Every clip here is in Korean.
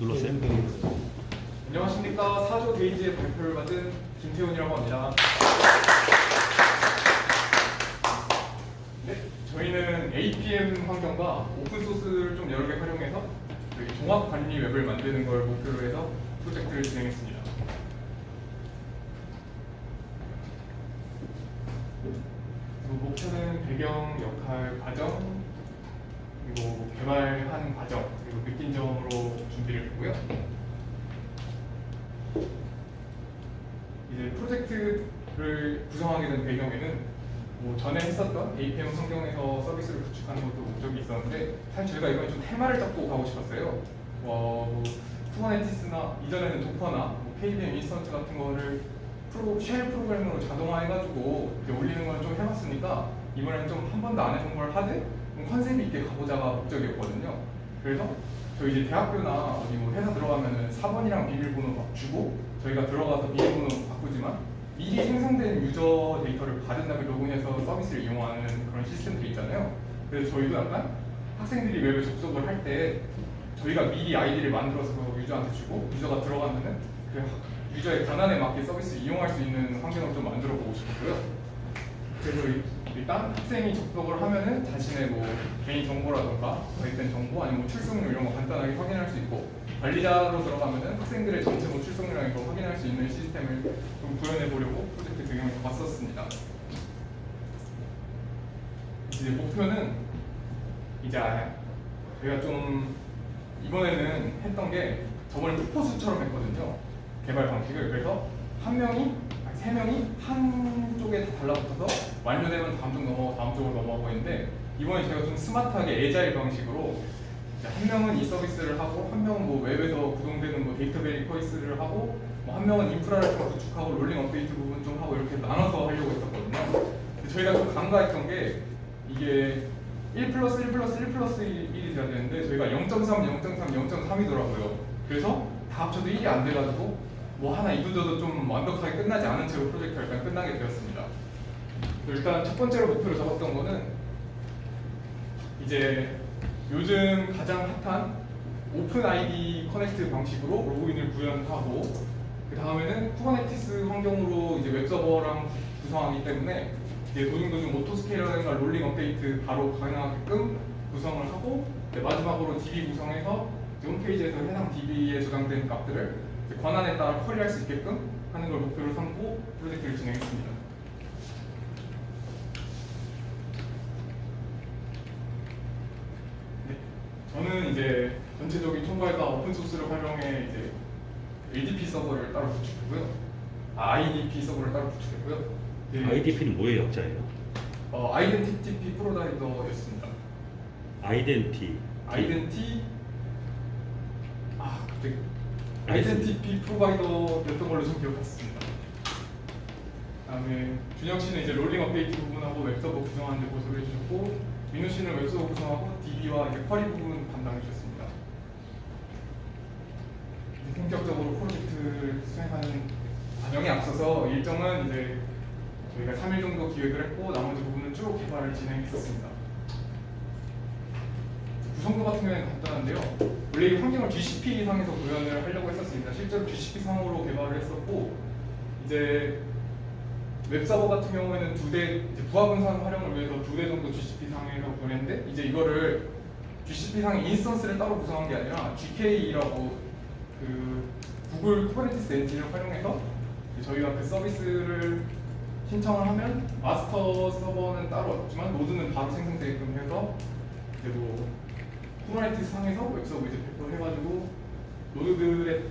눌렀어요? 안녕하십니까 사조 데이지의 발표를 받은 김태훈이라고 합니다. 네, 저희는 APM 환경과 오픈 소스를 좀 여러 개 활용해서 저희 종합 관리 웹을 만드는 걸 목표로 해서 프로젝트를 진행했습니다. 그리고 목표는 배경, 역할, 과정, 그리고 뭐 개발한 과정, 그리고 느낀 점으로 준비를 했고요. 이제 프로젝트를 구성하게 된 배경에는 뭐 전에 했었던 APM 환경에서 서비스를 구축하는 것도 목적이 있었는데 사실 저희가 이번에 좀 테마를 잡고 가고 싶었어요. 어, 뭐 쿠버네티스나 이전에는 도커나 뭐 KVM 인스턴트 같은 거를 프로 쉘 프로그램으로 자동화해가지고 올리는 걸좀 해봤으니까 이번에는 좀한 번도 안 해본 걸 하되 좀 컨셉 있게 가보자가 목적이었거든요. 그래서 저희 이제 대학교나 어디 뭐 회사 들어가면은 4번이랑 비밀번호 막 주고 저희가 들어가서 비밀번호 바꾸지만 미리 생성된 유저 데이터를 받은 다음에 로그인해서 서비스를 이용하는 그런 시스템들이 있잖아요. 그래서 저희도 약간 학생들이 웹에 접속을 할 때 저희가 미리 아이디를 만들어서 그 유저한테 주고 유저가 들어가면은 그 학- 유저의 권한에 맞게 서비스를 이용할 수 있는 환경을 좀 만들어 보고 싶었고요. 그래서 이- 일단 학생이 접속을 하면은 자신의 뭐 개인 정보라던가 가입된 정보 아니면 뭐 출석률 이런 거 간단하게 확인할 수 있고 관리자로 들어가면은 학생들의 전체 뭐 출석률이나 이거 확인할 수 있는 시스템을 좀 구현해 보려고 프로젝트 배경을 봤었습니다. 이제 목표는 이제 저희가 좀 이번에는 했던 게 저번에 푸포수처럼 했거든요. 개발 방식을 그래서 한 명이 세 명이 한쪽에 다 달라붙어서 완료되면 다음 쪽 넘어가고 다음 쪽으로 넘어가고 있는데 이번에 제가 좀 스마트하게 에자일 방식으로 한 명은 이 서비스를 하고 한 명은 뭐 웹에서 구동되는 뭐 데이터 베리커이스를 하고 뭐 한 명은 인프라를 좀 구축하고 롤링 업데이트 부분 좀 하고 이렇게 나눠서 하려고 했었거든요. 저희가 좀 간과했던 게 이게 1 플러스 1 플러스 1 플러스 1이 돼야 되는데 저희가 0.3, 0.3, 0.3이더라고요. 그래서 다 합쳐도 1이 안 돼가지고 뭐 하나 이도저도 좀 완벽하게 끝나지 않은 채로 프로젝트가 일단 끝나게 되었습니다. 일단 첫 번째로 목표로 잡았던 거는 이제 요즘 가장 핫한 오픈 아이디 커넥트 방식으로 로그인을 구현하고 그 다음에는 쿠버네티스 환경으로 이제 웹 서버랑 구성하기 때문에 이제 도중도중 오토스케일이라든가 롤링 업데이트 바로 가능하게끔 구성을 하고 마지막으로 DB 구성해서 홈페이지에서 해당 DB에 저장된 값들을 권한에 따라 처리할 수 있게끔 하는 걸 목표로 삼고 프로젝트를 진행했습니다. 네, 저는 이제 전체적인 총괄과 오픈 소스를 활용해 이제 ADP 서버를 따로 구축했고요. 아, IDP 서버를 따로 구축했고요. 네, IDP는 뭐의 역자예요? 어, 아이덴티티 프로바이더였습니다. 아이덴티. 아이덴티 아 갑자기 아이덴티티 프로바이더였던 걸로 좀 기억했습니다. 그다음에 준혁 씨는 이제 롤링 업데이트 부분하고 웹서버 구성하는 데 고소를 해주셨고 민우 씨는 웹서버 구성하고 DB와 이제 쿼리 부분 담당해 주셨습니다. 본격적으로 프로젝트를 수행하는 과정에 앞서서 일정은 이제 저희가 3일 정도 기획을 했고 나머지 부분은 쭉 개발을 진행했었습니다. 구성도 같은 경우에는 간단한데요. 원래 이 환경을 GCP 상에서 구현을 하려고 했었습니다. 실제로 GCP 상으로 개발을 했었고 이제 웹서버 같은 경우에는 두 대 부하 분산 활용을 위해서 두 대 정도 GCP 상에서 구현했는데 이제 이거를 GCP 상의 인스턴스를 따로 구성한 게 아니라 GK라고 그 구글 쿠버네티스 엔진을 활용해서 저희가 그 서비스를 신청을 하면 마스터 서버는 따로 없지만 노드는 바로 생성되게끔 해서 이제 뭐 쿠버네티스 상에서 웹서버 이제 배포를 해가지고 노드들의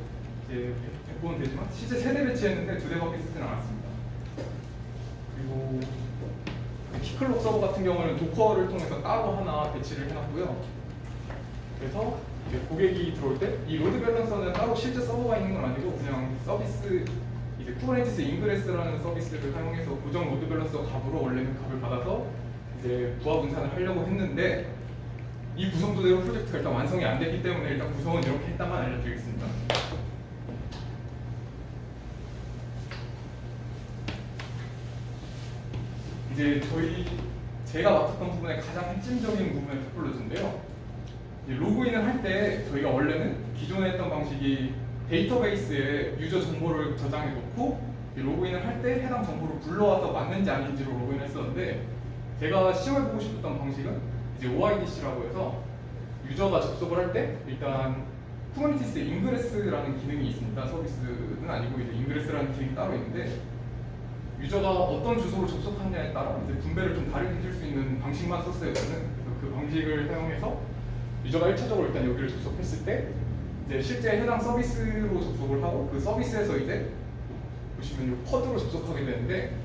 이제 배포는 되지만 실제 세대 배치했는데 두 대밖에 쓰진 않았습니다. 그리고 키클록 서버 같은 경우는 도커를 통해서 따로 하나 배치를 해놨고요. 그래서 고객이 들어올 때 이 로드 밸런서는 따로 실제 서버가 있는 건 아니고 그냥 서비스 이제 쿠버네티스 인그레스라는 서비스를 사용해서 고정 로드 밸런서 값으로 원래는 값을 받아서 이제 부하 분산을 하려고 했는데 이 구성도대로 프로젝트가 일단 완성이 안 됐기 때문에 일단 구성은 이렇게 했다만 알려드리겠습니다. 이제 저희 제가 맡았던 부분의 가장 핵심적인 부분의 토폴로지인데요. 로그인을 할 때 저희가 원래는 기존에 했던 방식이 데이터베이스에 유저 정보를 저장해 놓고 이 로그인을 할 때 해당 정보를 불러와서 맞는지 아닌지로 로그인을 했었는데 제가 시험해보고 싶었던 방식은 이제 OIDC라고 해서 유저가 접속을 할 때 일단 쿠버네티스 인그레스라는 기능이 있습니다. 서비스는 아니고 이제 인그레스라는 기능이 따로 있는데 유저가 어떤 주소로 접속하느냐에 따라 이제 분배를 좀 다르게 해줄 수 있는 방식만 썼어요. 저는 그 방식을 사용해서 유저가 1차적으로 일단 여기를 접속했을 때 이제 실제 해당 서비스로 접속을 하고 그 서비스에서 이제 보시면 이 퍼드로 접속하게 되는데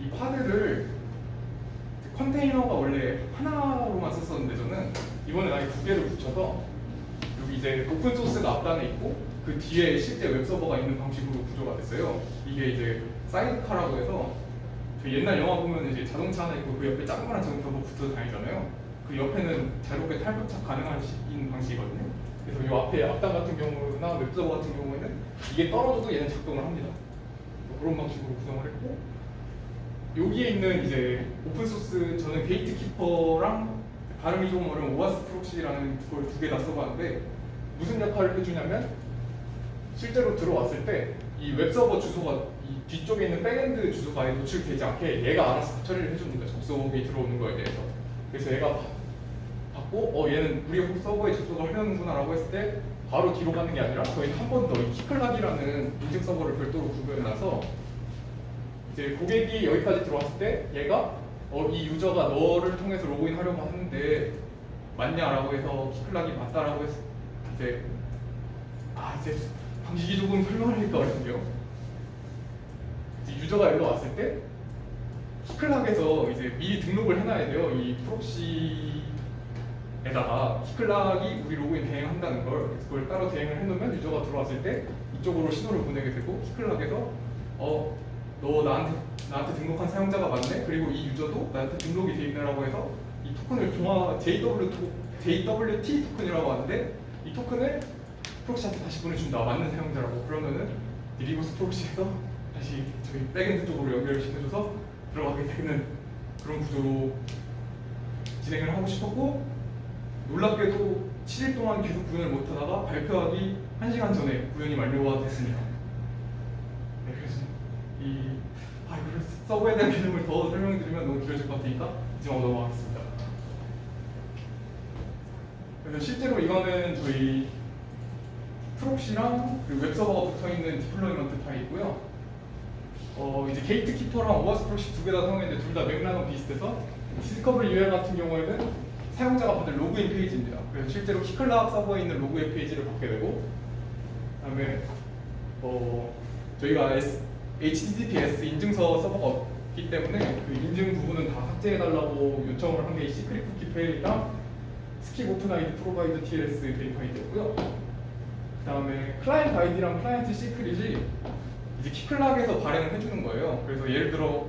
이 파드를 컨테이너가 원래 하나로만 썼었는데 저는 이번에 아예 두 개를 붙여서 여기 이제 오픈 소스가 앞단에 있고 그 뒤에 실제 웹 서버가 있는 방식으로 구조가 됐어요. 이게 이제 사이드카라고 해서 옛날 영화 보면 이제 자동차 하나 있고 그 옆에 자그마한 자동차가 붙어 다니잖아요. 그 옆에는 자동에 탈부착 가능한 시- 인 방식이거든요. 그래서 이 앞에 앞단 같은 경우나 웹 서버 같은 경우에는 이게 떨어져도 얘는 작동을 합니다. 그런 방식으로 구성을 했고 여기에 있는 이제 오픈 소스 저는 게이트키퍼랑 발음이 좀 어려운 오아스 프록시라는 걸 두 개 다 써봤는데 무슨 역할을 해주냐면 실제로 들어왔을 때 이 웹서버 주소가 이 뒤쪽에 있는 백엔드 주소가 노출되지 않게 얘가 알아서 처리를 해줍니다. 접속이 들어오는 거에 대해서. 그래서 얘가 바- 받고 어 얘는 우리 서버에 접속을 하려는구나라고 했을 때 바로 뒤로 가는 게 아니라 저희 한번 더 이 키클락이라는 인증 서버를 별도로 구별해놔서 이제 고객이 여기까지 들어왔을 때 얘가 어, 이 유저가 너를 통해서 로그인하려고 하는데 맞냐라고 해서 키클락이 맞다라고 해서 이제 아 이제 방식이 조금 설명하니까 어렵네요. 이제 유저가 여기 왔을 때 키클락에서 이제 미리 등록을 해놔야 돼요. 이 프록시에다가 키클락이 우리 로그인 대행한다는 걸 그걸 따로 대행을 해놓으면 유저가 들어왔을 때 이쪽으로 신호를 보내게 되고 키클락에서 어 너 나한테 나한테 등록한 사용자가 맞네. 그리고 이 유저도 나한테 등록이 돼 있네라고 해서 이 토큰을 종합 JW 토- JWT 토큰이라고 하는데 이 토큰을 프록시한테 다시 보내준다. 맞는 사용자라고 그러면은 이 리버스 프록시에서 다시 저희 백엔드 쪽으로 연결을 시켜줘서 들어가게 되는 그런 구조로 진행을 하고 싶었고 놀랍게도 7일 동안 계속 구현을 못하다가 발표하기 1시간 전에 구현이 완료가 됐습니다. 네, 그래서 이 아, 이걸 서버에 대한 개념을 더 설명드리면 너무 길어질 것 같으니까 이제 넘어가겠습니다. 그래서 실제로 이거는 저희 프록시랑 그리고 웹서버가 붙어 있는 디플로이먼트 파일이고요. 어 이제 게이트키퍼랑 오아스 프록시 두 개 다 사용했는데 둘 다 맥락은 비슷해서 디스커버리 UR 같은 경우에는 사용자가 받을 로그인 페이지입니다. 그래서 실제로 키클락 서버에 있는 로그인 페이지를 받게 되고 그다음에 어 저희가 S, HTTPS 인증서 서버가 없기 때문에 그 인증 부분은 다 삭제해달라고 요청을 한게이 시크릿 쿠키 페일이랑 스킵 오픈 아이디 프로바이드 TLS 데이터 아이디였고요. 그 다음에 클라이언트 아이디랑 클라이언트 시크릿이 이제 키클락에서 발행을 해주는 거예요. 그래서 예를 들어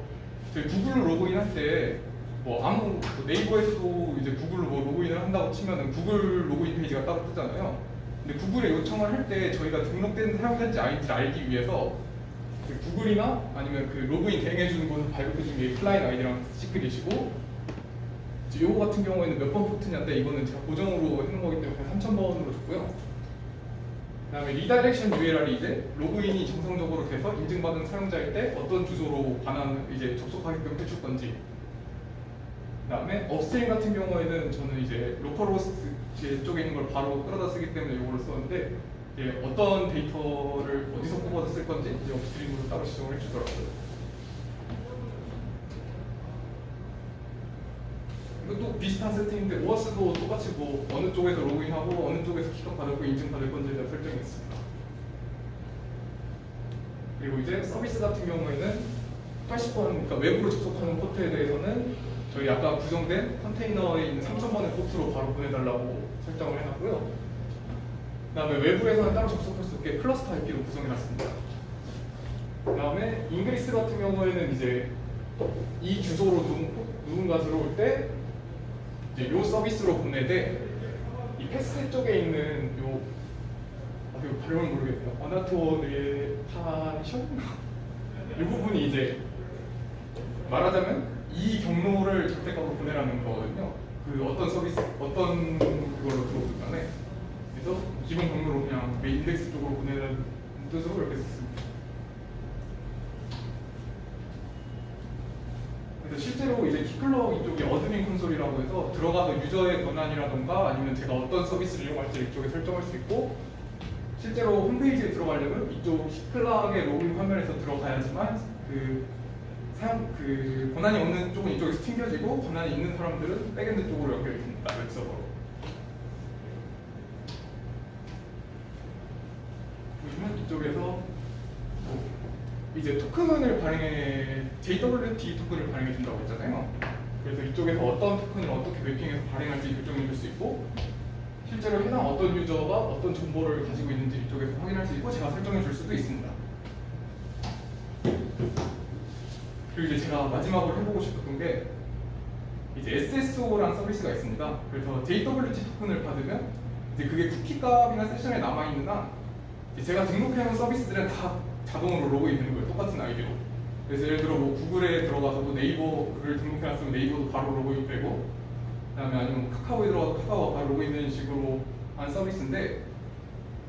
저희 구글로 로그인할 때 뭐 아무 뭐 네이버에서도 이제 구글로 뭐 로그인을 한다고 치면은 구글 로그인 페이지가 따로 뜨잖아요. 근데 구글에 요청을 할 때 저희가 등록된 사용자인지 아닌지 알기 위해서 그 구글이나 아니면 그 로그인 대행해주는 곳을 발급해준 게 클라이언트 아이디랑 시크릿이고 이제 요거 같은 경우에는 몇 번 포트냐인데 이거는 제가 고정으로 해놓은 거기 때문에 3,000번으로 줬고요. 그 다음에 리다이렉션 URL이 이제 로그인이 정상적으로 돼서 인증받은 사용자일 때 어떤 주소로 반환 이제 접속하게끔 해줄 건지. 그 다음에 업스트림 같은 경우에는 저는 이제 로컬 호스트 제 쪽에 있는 걸 바로 끌어다 쓰기 때문에 이거를 썼는데 이제 어떤 데이터를 어디서 뽑아서 쓸 건지 이제 업스트림으로 따로 지정을 해주더라고요. 이것도 비슷한 세팅인데 오아스도 똑같이 뭐 어느 쪽에서 로그인하고 어느 쪽에서 키가 받았고 인증 받을 대한 설정했습니다. 그리고 이제 서비스 같은 경우에는 80번 그러니까 외부로 접속하는 포트에 대해서는 저희 아까 구성된 컨테이너에 있는 3,000번의 포트로 바로 보내달라고 설정을 해놨고요. 그 다음에 외부에서는 따로 접속할 수 없게 클러스터 IP로 구성해놨습니다. 그 다음에 잉그리스 같은 경우에는 이제 이 주소로 누군, 누군가 들어올 때 이제 요 서비스로 보내되 이 패스 쪽에 있는 요 아, 이거 발음을 모르겠네요. 어나토드의 파션 이 부분이 이제 말하자면 이 경로를 절대값으로 보내라는 거거든요. 그 어떤 서비스 어떤 그걸로 들어오기 때문에 그래서 기본 경로로 그냥 메인 인덱스 쪽으로 보내는 뜻으로 이렇게 썼습니다. 그래서 실제로 이제 키클러 이쪽이 어드민 콘솔이라고 해서 들어가서 유저의 권한이라던가 아니면 제가 어떤 서비스를 이용할지 이쪽에 설정할 수 있고 실제로 홈페이지에 들어가려면 이쪽 키클락의 로그인 화면에서 들어가야지만 그 사용 그 권한이 없는 쪽은 이쪽에서 튕겨지고 권한이 있는 사람들은 백엔드 쪽으로 연결이 됩니다 웹서버로. 보시면 이쪽에서 뭐 이제 토큰을 발행해 JWT 토큰을 발행해 준다고 했잖아요. 그래서 이쪽에서 어떤 토큰을 어떻게 매핑해서 발행할지 결정해 줄 수 있고 실제로 해당 어떤 유저가 어떤 정보를 가지고 있는지 이쪽에서 확인할 수 있고 제가 설정해 줄 수도 있습니다. 그리고 이제 제가 마지막으로 해보고 싶었던 게 이제 SSO라는 서비스가 있습니다. 그래서 JWT 토큰을 받으면 이제 그게 쿠키 값이나 세션에 남아 있는 한이 제 제가 등록해놓은 서비스들은 다 자동으로 로그인 되는 거예요. 똑같은 아이디로. 그래서 예를 들어 뭐 구글에 들어가서도 네이버를 등록해놨으면 네이버도 바로 로그인 되고 그다음에 아니면 뭐 카카오에 들어가서 카카오가 바로 로그인 되는 식으로 한 서비스인데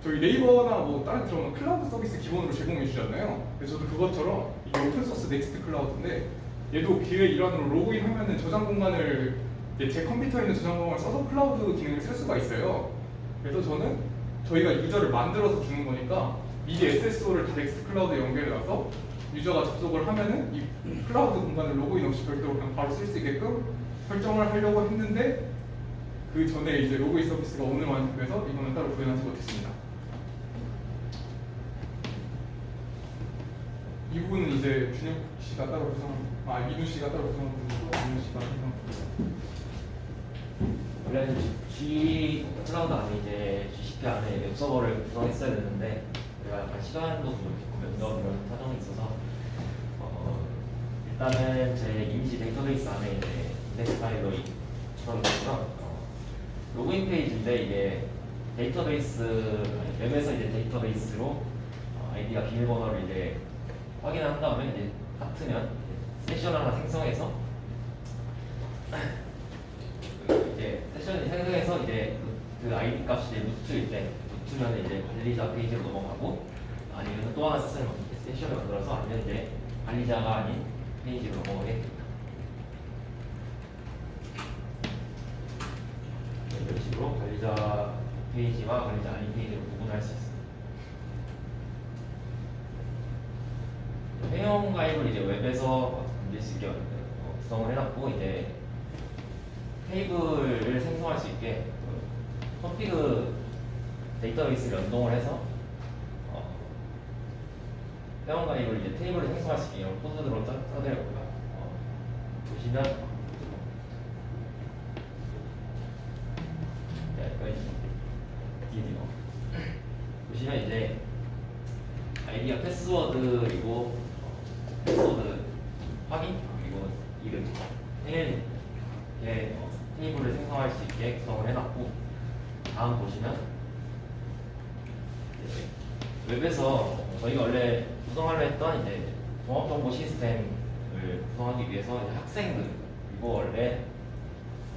저희 네이버나 뭐 다른 들어오는 클라우드 서비스 기본으로 제공해 주잖아요. 그래서 저도 그것처럼 이게 오픈 소스 넥스트 클라우드인데 얘도 기회 일환으로 로그인 하면은 저장 공간을 제 컴퓨터에 있는 저장 공간을 써서 클라우드 기능을 쓸 수가 있어요. 그래서 저는 저희가 유저를 만들어서 주는 거니까 미리 SSO를 다 넥스트 클라우드에 연결해 놔서 유저가 접속을 하면은 이 클라우드 공간을 로그인 없이 별도로 그냥 바로 쓸 수 있게끔 설정을 하려고 했는데 그 전에 이제 로그인 서비스가 오늘 완성돼서 이거는 따로 구현하지 못했습니다. 이 부분은 이제 준혁 씨가 따로 구성, 아 민우 씨가 따로 구성한 부분이고 민우 씨가 구성한 부분. 원래는 G 클라우드 안에 이제 GCP 안에 웹 서버를 구성했어야 되는데 우리가 약간 시간도 부족했고 면접 이런 사정이 있어서 어, 일단은 제 이미지 데이터베이스 안에 이제 인덱스 파일로 들어있고요. 어, 로그인 페이지인데 이게 데이터베이스 아니, 웹에서 이제 데이터베이스로 어, 아이디가 비밀번호를 이제 확인을 한 다음에 이제 같으면 세션 하나 생성해서 그 이제 세션이 생성해서 이제 아이디 값이 루트일 때 루트면 이제 관리자 페이지로 넘어가고 아니면 또 하나 세션을 세션을 만들어서 아니면 이제 관리자가 아닌 페이지로 넘어가게 됩니다. 이런 식으로 관리자 페이지와 관리자 아닌 페이지를 구분할 수 있습니다. 회원 가입을 이제 웹에서 만들 수 있게 어, 구성을 해놨고 이제 테이블을 생성할 수 있게 그 컨피그 데이터베이스를 연동을 해서 어, 회원 가입을 이제 테이블을 생성할 수 있게 이런 코드로 짜- 짜드렸고요. 어, 보시면 자, 여기까지 드디어 보시면 이제 아이디가 패스워드이고 어, 패스워드 확인 그리고 이름 생일 예, 어, 테이블을 생성할 수 있게 구성을 해놨고 다음 보시면 이제 웹에서 저희가 원래 구성하려 했던 이제 종합정보 시스템을 구성하기 위해서 이제 학생들 그리고 원래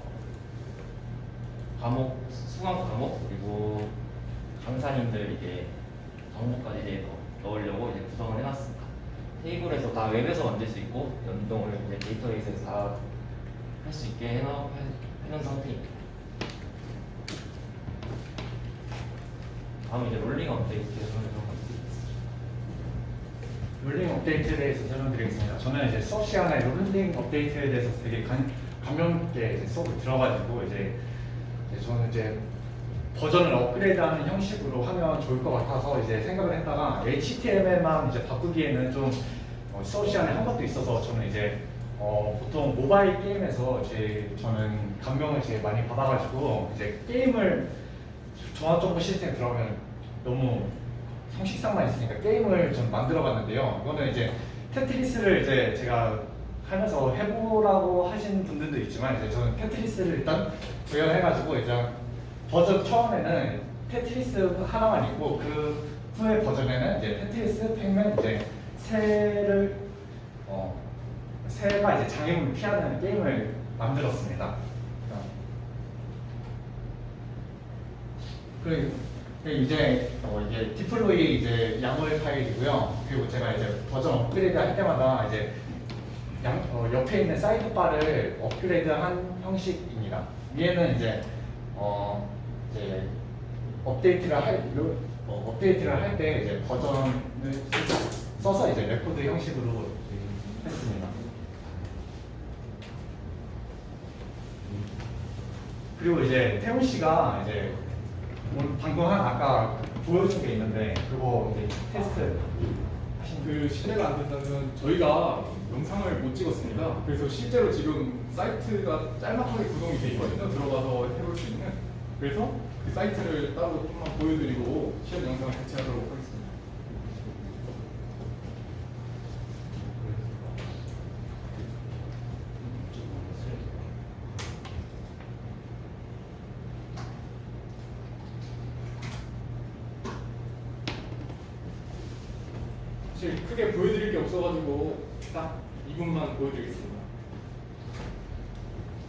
어, 과목 수강 과목 그리고 강사님들 이제 정보까지 이제 넣- 넣으려고 이제 구성을 해놨습니다. 테이블에서 다 웹에서 만들 수 있고 연동을 이제 데이터베이스에서 다 할 수 있게 해놓, 해- 해놓은 상태입니다. 다음 이제 롤링 업데이트를 설명드리겠습니다. 롤링 업데이트에 대해서 설명드리겠습니다. 저는 이제 수업 시간에 롤링 업데이트에 대해서 되게 감, 감명 깊게 이제 수업을 들어가지고 이제, 이제 저는 이제 버전을 업그레이드하는 형식으로 하면 좋을 것 같아서 이제 생각을 했다가 HTML만 이제 바꾸기에는 좀 어, 수업 시간에 한 것도 있어서 저는 이제 어, 보통 모바일 게임에서 제 저는 감명을 제일 많이 받아가지고 이제 게임을 종합정보 시스템 들어가면 너무 형식상만 있으니까 게임을 좀 만들어봤는데요. 이거는 이제 테트리스를 이제 제가 하면서 해보라고 하신 분들도 있지만 이제 저는 테트리스를 일단 구현해가지고 이제 버전 처음에는 테트리스 하나만 있고 그 후에 버전에는 이제 테트리스, 팩맨 이제 새를 어 새가 이제 장애물을 피하는 게임을 만들었습니다. 그리고 이제 어 이제 디플로이 이제 양월 파일이고요. 그리고 제가 이제 버전 업그레이드 할 때마다 이제 양, 어, 옆에 있는 사이드바를 업그레이드한 형식입니다. 위에는 이제 어 이제 업데이트를 할 요- 어, 업데이트를 할 때 이제 버전을 쓰- 써서 이제 레코드 형식으로 했습니다. 그리고 이제 태훈 씨가 이제 방금 한 아까 보여준 게 있는데 그거 이제 테스트 그 신뢰가 안 된다면 저희가 영상을 못 찍었습니다. 그래서 실제로 지금 사이트가 짤막하게 구동이 돼 있거든요. 들어가서 해볼 수 있는. 그래서 그 사이트를 따로 좀만 보여드리고 시험 영상을 같이 하도록 하겠습니다. 사실 크게 보여드릴 게 없어가지고 딱 2분만 보여드리겠습니다.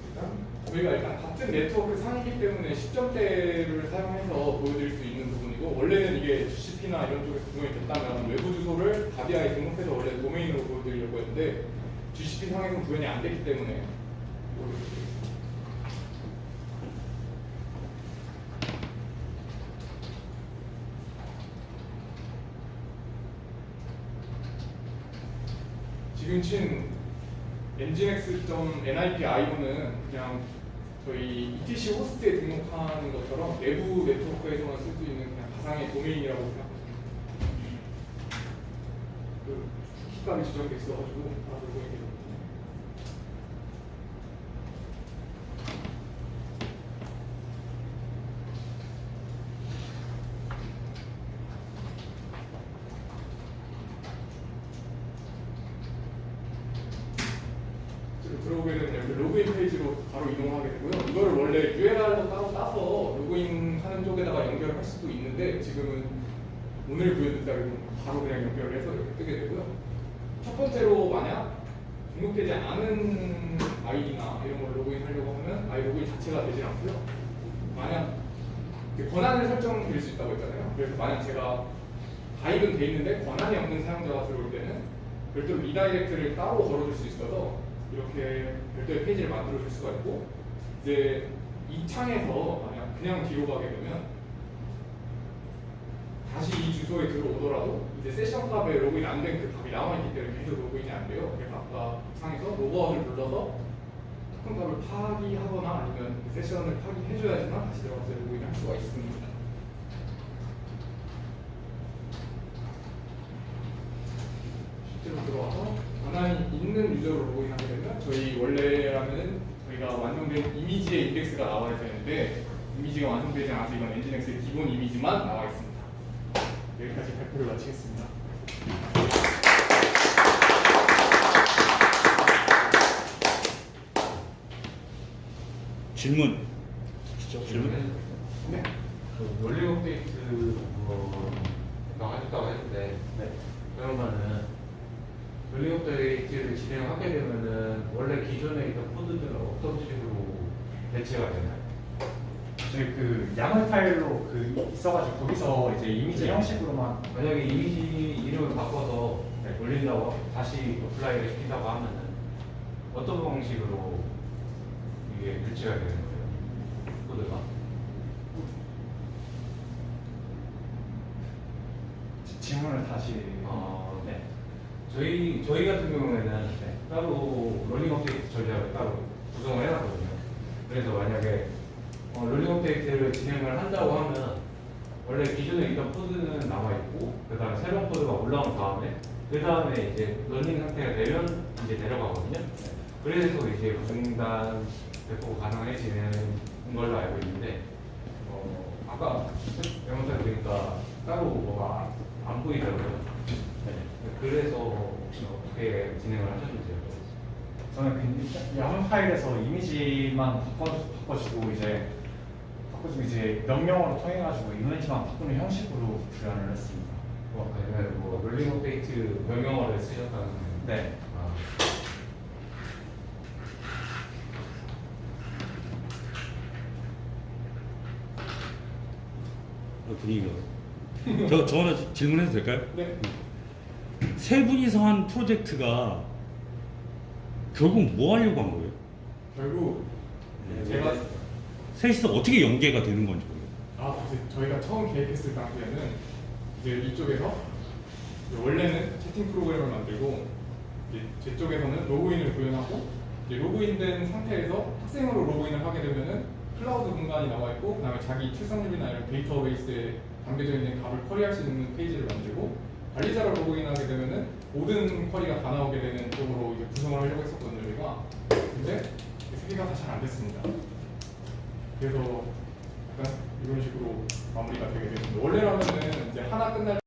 일단 저희가 일단 같은 네트워크 상이기 때문에 시점대를 사용해서 보여드릴 수 있는 부분이고 원래는 이게 GCP나 이런 쪽에서 구성이 됐다면 외부 주소를 가디아에 등록해서 원래 도메인으로 보여드리려고 했는데 GCP 상에서는 구현이 안 됐기 때문에. 지금 친 nginx.nip.io는 그냥 저희 ETC 호스트에 등록하는 것처럼 내부 네트워크에서만 쓸 수 있는 가상의 도메인이라고 생각하시면. 그 쿠키값이 지정돼 있어가지고 다 들고 있게 됩니다. 들어오게 되면 여기 로그인 페이지로 바로 이동하게 되고요. 이거를 원래 URL로 따로 따서 로그인하는 쪽에다가 연결을 할 수도 있는데 지금은 오늘 보여드렸다고 바로 그냥 연결을 해서 이렇게 뜨게 되고요. 첫 번째로 만약 등록되지 않은 아이디나 이런 걸 로그인하려고 하면 아이 로그인 자체가 되지 않고요. 만약 권한을 설정드릴 수 있다고 했잖아요. 그래서 만약 제가 가입은 돼 있는데 권한이 없는 사용자가 들어올 때는 별도로 리다이렉트를 따로 걸어줄 수 있어서 이렇게 별도의 페이지를 만들어 줄 수가 있고 이제 이 창에서 만약 그냥 뒤로 가게 되면 다시 이 주소에 들어오더라도 이제 세션 값에 로그인 안 된 그 값이 남아있기 때문에 계속 로그인이 안 돼요. 그래서 아까 창에서 로그아웃을 눌러서 토큰 값을 파기하거나 아니면 그 세션을 파기해줘야지만 다시 들어가서 로그인을 할 수가 있습니다. 실제로 들어와서 권한이 있는 유저로 로그인하게 되면 저희 원래라면은 저희가 완성된 이미지의 인덱스가 나와야 되는데 이미지가 완성되지 않아서 이건 엔진엑스의 기본 이미지만 나와 있습니다. 여기까지 발표를 마치겠습니다. 질문. 질문. 네. 그 롤링 업데이트 가 하셨다고 했는데 네. 그러면은 롤링 업데이트를 진행하게 되면은 원래 기존에 있던 코드들은 어떤 식으로 대체가 되나요? 저희 그 양월 파일로 그 있어가지고 거기서 이제 이미지 형식으로만 만약에 이미지 이름을 바꿔서 올린다고 다시 어플라이를 시킨다고 하면은 어떤 방식으로 이게 대체가 되는 거예요? 코드가? 지- 질문을 다시 어, 네. 저희 저희 같은 경우에는 따로 롤링 업데이트 전략을 따로 구성을 해놨거든요. 그래서 만약에 어, 롤링 업 데이트를 진행을 한다고 하면 원래 기존에 있던 코드는 남아 있고 그 다음에 새로운 코드가 올라온 다음에 그 다음에 이제 런닝 상태가 되면 이제 내려가거든요. 그래서 이제 중단 배포가 가능해지는 걸로 알고 있는데 어, 아까 영상 보니까 따로 뭐가 안 보이더라고요. 네. 그래서 혹시 어떻게 진행을 하셨는지 요? 저는 그 양월 파일에서 이미지만 바꿔 바꿔주고 이제 바꿔주고 이제 명령어로 통해가지고 이미지만 바꾸는 형식으로 구현을 했습니다. 뭐 아니면 뭐 롤링 업데이트 명령어를 쓰셨다는 네. 아, 분위기가. 저, 저 하나 질문해도 될까요? 네. 세 분이서 한 프로젝트가 결국 뭐 하려고 한 거예요? 결국 제가 셋이서 어떻게 연계가 되는 건지 모르겠어요. 아, 이제 저희가 처음 계획했을 당시에는 이제 이쪽에서 원래는 채팅 프로그램을 만들고 이제 제 쪽에서는 로그인을 구현하고 이제 로그인된 상태에서 학생으로 로그인을 하게 되면은 클라우드 공간이 나와 있고 그다음에 자기 출석률이나 이런 데이터베이스에 담겨져 있는 값을 쿼리할 수 있는 페이지를 만들고 관리자로 로그인하게 되면은 모든 쿼리가 다 나오게 되는 쪽으로 이제 구성을 하려고 했었거든요, 저희가. 근데 세 개가 다 잘 안 됐습니다. 그래서 약간 이런 식으로 마무리가 되게 됐습니다. 원래라면은 이제 하나 끝날